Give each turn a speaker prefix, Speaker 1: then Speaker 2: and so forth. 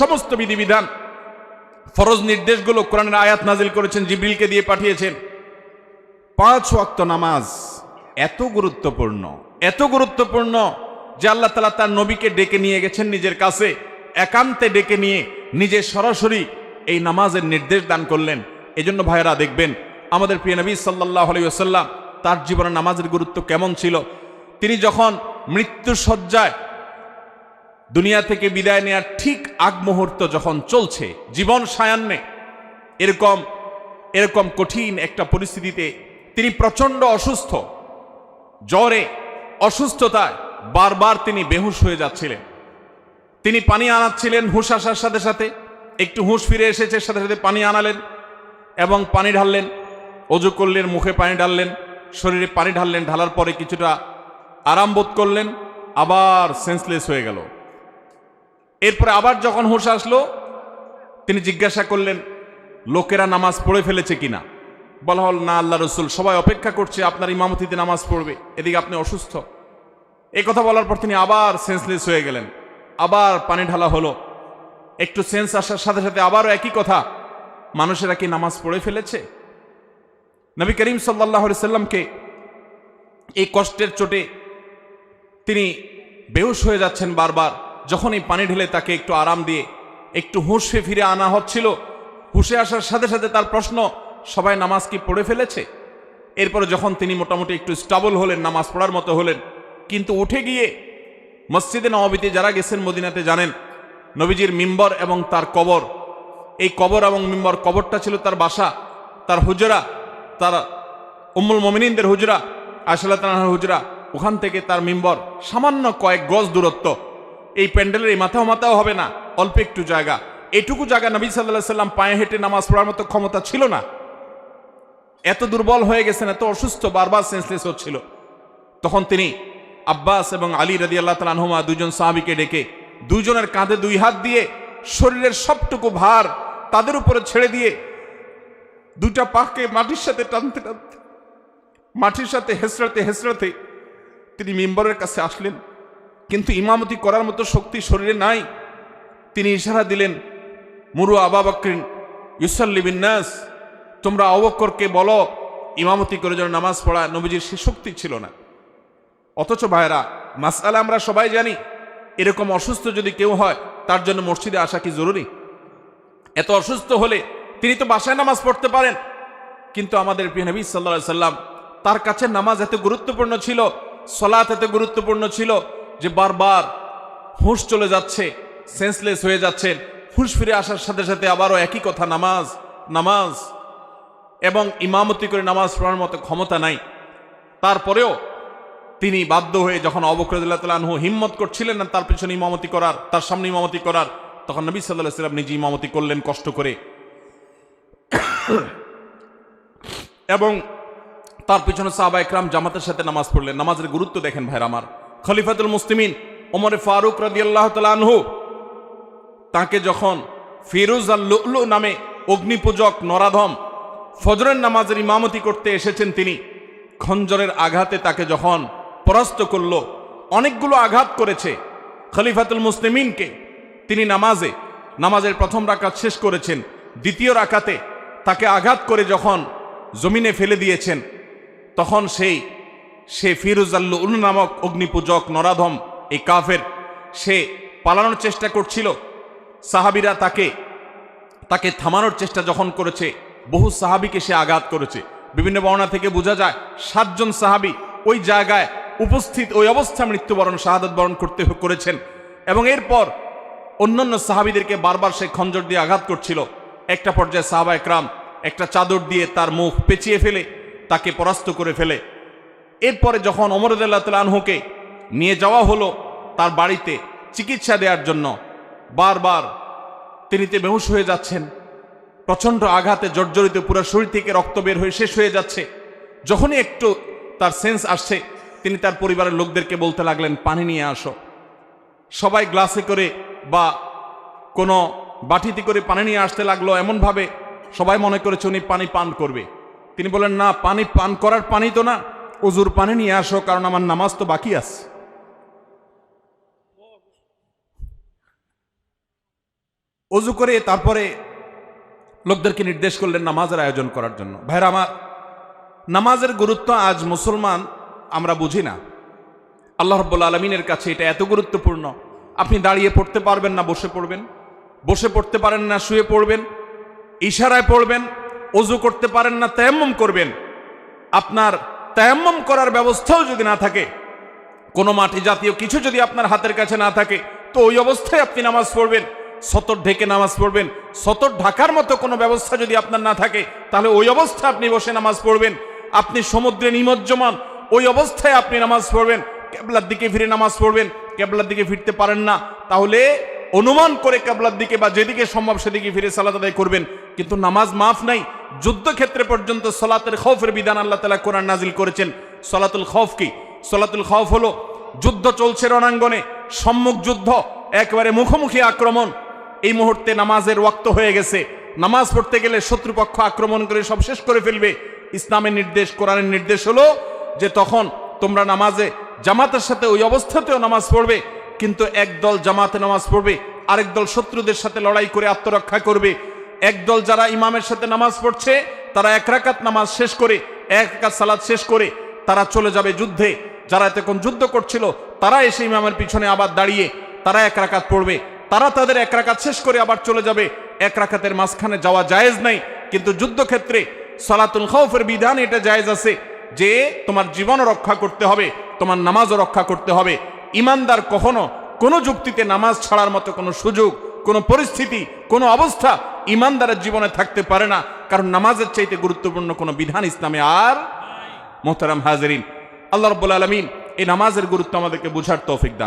Speaker 1: সমস্ত বিধিবিধান, ফরজ নির্দেশগুলো কোরআনের আয়াত নাজিল করেছেন, জিবরিলকে দিয়ে পাঠিয়েছেন। পাঁচ ওয়াক্ত নামাজ এত গুরুত্বপূর্ণ এত গুরুত্বপূর্ণ যে আল্লাহ তালা তার নবীকে ডেকে নিয়ে গেছেন নিজের কাছে, একান্তে ডেকে নিয়ে নিজে সরাসরি এই নামাজের নির্দেশ দান করলেন। এজন্য ভাইয়েরা দেখবেন, আমাদের প্রিয় নবী সাল্লাহ আলাইসাল্লাম তার জীবনে নামাজের গুরুত্ব কেমন ছিল? তিনি যখন মৃত্যু সজ্জায় দুনিয়া থেকে বিদায় নেয়ার ঠিক আগ মুহূর্ত যখন চলছে, জীবন সায়ান্নে, এরকম এরকম কঠিন একটা পরিস্থিতিতে তিনি প্রচণ্ড অসুস্থ। জ্বরে, অসুস্থতায় বারবার তিনি বেহুশ হয়ে যাচ্ছিলেন। তিনি পানি আনাচ্ছিলেন হুঁশ আসার সাথে সাথে, একটু হুঁশ ফিরে এসেছে, সাথে সাথে পানি আনালেন এবং পানি ঢাললেন, অজু করলেন, মুখে পানি ঢাললেন, শরীরে পানি ঢাললেন, ঢালার পরে কিছুটা আরাম বোধ করলেন, আবার সেন্সলেস হয়ে গেল। এরপরে আবার যখন হুঁশ আসলো, তিনি জিজ্ঞাসা করলেন, লোকেরা নামাজ পড়ে ফেলেছে কিনা? বলা হল, না, আল্লাহ রসুল, সবাই অপেক্ষা করছে, আপনার ইমামতিতে নামাজ পড়বে, এদিকে আপনি অসুস্থ। এই কথা বলার পর তিনি আবার সেন্সলেস হয়ে গেলেন। আবার পানি ঢালা হলো। একটু সেন্স আসার সাথে সাথে আবারও একই কথা, মানুষেরা কি নামাজ পড়ে ফেলেছে? নবী করিম সাল্লাহ সাল্লামকে এই কষ্টের চোটে তিনি বেহুশ হয়ে যাচ্ছেন বারবার। যখন এই পানি ঢেলে তাকে একটু আরাম দিয়ে, একটু হুঁশে ফিরে আনা হচ্ছিল, হুঁশে আসার সাথে সাথে তার প্রশ্ন, সবাই নামাজ কি পড়ে ফেলেছে? এরপরে যখন তিনি মোটামুটি একটু স্টাবল হলেন, নামাজ পড়ার মতো হলেন, কিন্তু উঠে গিয়ে মসজিদে নবাবিতে যারা গেছেন মদিনাতে জানেন, নবীজির মিম্বর এবং তার কবর, এই কবর এবং মিম্বর কবরটা ছিল তার বাসা, তার হুজরা, তার উম্মুল মমিনিনদের হুজরা আশাল্লাহ তালাহার হুজরা, ওখান থেকে তার মিম্বর সামান্য কয়েক গজ দূরত্ব এই প্যান্ডেলের এই মাথাও মাথাও হবে না, অল্প একটু জায়গা। এটুকু জায়গা নবী সাল্লাহ সাল্লাম পায়ে হেঁটে নামাজ পড়ার মতো ক্ষমতা ছিল না। এত দুর্বল হয়ে গেছেন, এত অসুস্থ, বারবার সেন্সলেস হচ্ছিল। তখন তিনি আব্বাস এবং আলী রাদি আল্লাহ তালানহুমা দুজন সাহাবিকে ডেকে দুজনের কাঁধে দুই হাত দিয়ে শরীরের সবটুকু ভার তাদের উপরে ছেড়ে দিয়ে দুটা পাকে মাটির সাথে টানতে টানতে, মাটির সাথে হেসরাতে হেসরাতে তিনি মেম্বরের কাছে আসলেন। কিন্তু ইমামতি করার মতো শক্তি শরীরে নাই। তিনি ইশারা দিলেন, মুরু আবা বকরিন ইউসাল্লিবিন নাস। তোমরা অবক্করকে বলো, ইমামতি করে যেন নামাজ পড়া নবীজির সে শক্তি ছিল না। অথচ ভাইরা মাসালা আমরা সবাই জানি, এরকম অসুস্থ যদি কেউ হয়, তার জন্য মসজিদে আসা কি জরুরি? এত অসুস্থ হলে তিনি তো বাসায় নামাজ পড়তে পারেন। কিন্তু আমাদের নবী সাল্লা সাল্লাম তার কাছে নামাজ এত গুরুত্বপূর্ণ ছিল, সলাৎ এত গুরুত্বপূর্ণ ছিল যে বারবার হুঁশ চলে যাচ্ছে সেন্সলেস হয়ে যাচ্ছেন হুঁশ ফিরে আসার সাথে সাথে আবারও একই কথা, নামাজ নামাজ এবং ইমামতি করে নামাজ পড়ার মতো ক্ষমতা নাই। তারপরেও তিনি বাধ্য হয়ে যখন অবকরদুল্লাহ হিম্মত করছিলেন না তার পিছনে ইমামতি করার, তার সামনে ইমামতি করার, তখন নবী সাল্লাহ সাল্লাম নিজে ইমামতি করলেন কষ্ট করে। এবং তার পিছনে সাহাবা একরাম জামাতের সাথে নামাজ পড়লেন। নামাজের গুরুত্ব দেখেন ভাইরা আমার। খলিফাতুল মুসলিমিন ওমরে ফারুক রাদি আল্লাহ তালহু তাকে যখন ফিরুজ আল লুলু নামে অগ্নিপূজক নরাধম ফজরের নামাজের ইমামতি করতে এসেছেন তিনি, খঞ্জরের আঘাতে তাকে যখন পরাস্ত করল, অনেকগুলো আঘাত করেছে খলিফাতুল মুসলিমিনকে, তিনি নামাজে, নামাজের প্রথম রাকাত শেষ করেছেন, দ্বিতীয় রাকাতে তাকে আঘাত করে যখন জমিনে ফেলে দিয়েছেন, তখন সেই সে ফিরুজাল্লু উল নামক অগ্নিপূজক নরাধম, এই কাফের, সে পালানোর চেষ্টা করছিল। সাহাবিরা তাকে তাকে থামানোর চেষ্টা যখন করেছে, বহু সাহাবিকে সে আঘাত করেছে। বিভিন্ন বর্ণনা থেকে বোঝা যায়, সাতজন সাহাবি ওই জায়গায় উপস্থিত, ওই অবস্থা মৃত্যুবরণ, শাহাদত বরণ করতে করেছেন। এবং এরপর অন্যান্য সাহাবিদেরকে বারবার সে খঞ্জর দিয়ে আঘাত করছিল। একটা পর্যায়ে সাহাবা একরাম একটা চাদর দিয়ে তার মুখ পেঁচিয়ে ফেলে, তাকে পরাস্ত করে ফেলে। এরপরে যখন অমরদুল্লাহ তালহুকে নিয়ে যাওয়া হলো তার বাড়িতে চিকিৎসা দেওয়ার জন্য, বারবার তিনি তে বেহুশ হয়ে যাচ্ছেন। প্রচণ্ড আঘাতে, জর্জরিত, পুরো শরীর থেকে রক্ত বের হয়ে শেষ হয়ে যাচ্ছে। যখনই একটু তার সেন্স আসছে, তিনি তার পরিবারের লোকদেরকে বলতে লাগলেন, পানি নিয়ে আসো। সবাই গ্লাসে করে বা কোনো বাটিতে করে পানি নিয়ে আসতে লাগল। এমনভাবে সবাই মনে করেছে উনি পানি পান করবে। তিনি বলেন না, পানি পান করার পানি তো না। অজুর পানি নিয়ে আসো, কারণ আমার নামাজ তো বাকি আছে। অজু করে তারপরে লোকদেরকে নির্দেশ করলেন নামাজের আয়োজন করার জন্য। ভাইরা, আমার নামাজের গুরুত্ব আজ মুসলমান আমরা বুঝি না। আল্লাহ রব্বুল আলমিনের কাছে এটা এত গুরুত্বপূর্ণ। আপনি দাঁড়িয়ে পড়তে পারবেন না, বসে পড়বেন। বসে পড়তে পারেন না, শুয়ে পড়বেন। ইশারায় পড়বেন অজু করতে পারেন না, তেয়াম্মম করবেন। আপনার তেয়াম্মম করার ব্যবস্থাও যদি না থাকে, কোনো মাটি জাতীয় কিছু যদি আপনার হাতের কাছে না থাকে, তো ওই অবস্থায় আপনি নামাজ পড়বেন, সতর ঢেকে নামাজ পড়বেন, সতর ঢাকার মতো কোনো ব্যবস্থা যদি আপনার না থাকে, তাহলে ওই অবস্থায় আপনি বসে নামাজ পড়বেন। আপনি সমুদ্রে নিমজ্জমান, ওই অবস্থায় আপনি নামাজ পড়বেন, কেবলার দিকে ফিরে নামাজ পড়বেন, কেবলার দিকে ফিরতে পারেন না। তাহলে অনুমান করে কেবলার দিকে বা যেদিকে সম্ভব সেদিকে ফিরে সালাত আদায় করবেন। কিন্তু নামাজ মাফ নাই। যুদ্ধক্ষেত্রে পর্যন্ত সলাতের খৌফের বিধান আল্লাহ তালা কোরআন নাজিল করেছেন। সলাতুল খৌফ কি? সলাতুল খৌফ হলো যুদ্ধ চলছে রণাঙ্গনে, সম্মুখ যুদ্ধ, একেবারে মুখোমুখি আক্রমণ। এই মুহূর্তে নামাজের ওয়াক্ত হয়ে গেছে। নামাজ পড়তে গেলে শত্রুপক্ষ আক্রমণ করে সব শেষ করে ফেলবে। ইসলামের নির্দেশ, কোরআনের নির্দেশ হলো যে তখন তোমরা নামাজে, জামাতের সাথে ওই অবস্থাতেও নামাজ পড়বে, কিন্তু এক দল জামাতে নামাজ পড়বে, আরেক দল শত্রুদের সাথে লড়াই করে আত্মরক্ষা করবে। এক দল যারা ইমামের সাথে নামাজ পড়ছে, তারা এক রাকাত নামাজ শেষ করে, এক রাকাত সালাদ শেষ করে, তারা চলে যাবে যুদ্ধে। যারা এতক্ষণ যুদ্ধ করছিল, তারা এসে ইমামের পিছনে আবার দাঁড়িয়ে, তারা এক রাকাত পড়বে। তারা তাদের এক রাকাত শেষ করে আবার চলে যাবে। এক রাকাতের মাঝখানে যাওয়া জায়েজ নাই, কিন্তু যুদ্ধক্ষেত্রে সালাতুল খৌফের বিধান এটা জায়েজ আছে যে, তোমার জীবনও রক্ষা করতে হবে, তোমার নামাজও রক্ষা করতে হবে। ইমানদার কখনো কোনো যুক্তিতে নামাজ ছাড়ার মতো কোনো সুযোগ কোনো পরিস্থিতি, কোনো অবস্থা ইমানদারের জীবনে থাকতে পারে না। কারণ নামাজের চাইতে গুরুত্বপূর্ণ কোনো বিধান ইসলামে আর মোহতারাম হাজারিন, আল্লাহ রব্বুল আলমিন এই নামাজের গুরুত্ব আমাদেরকে বুঝার তৌফিক দান।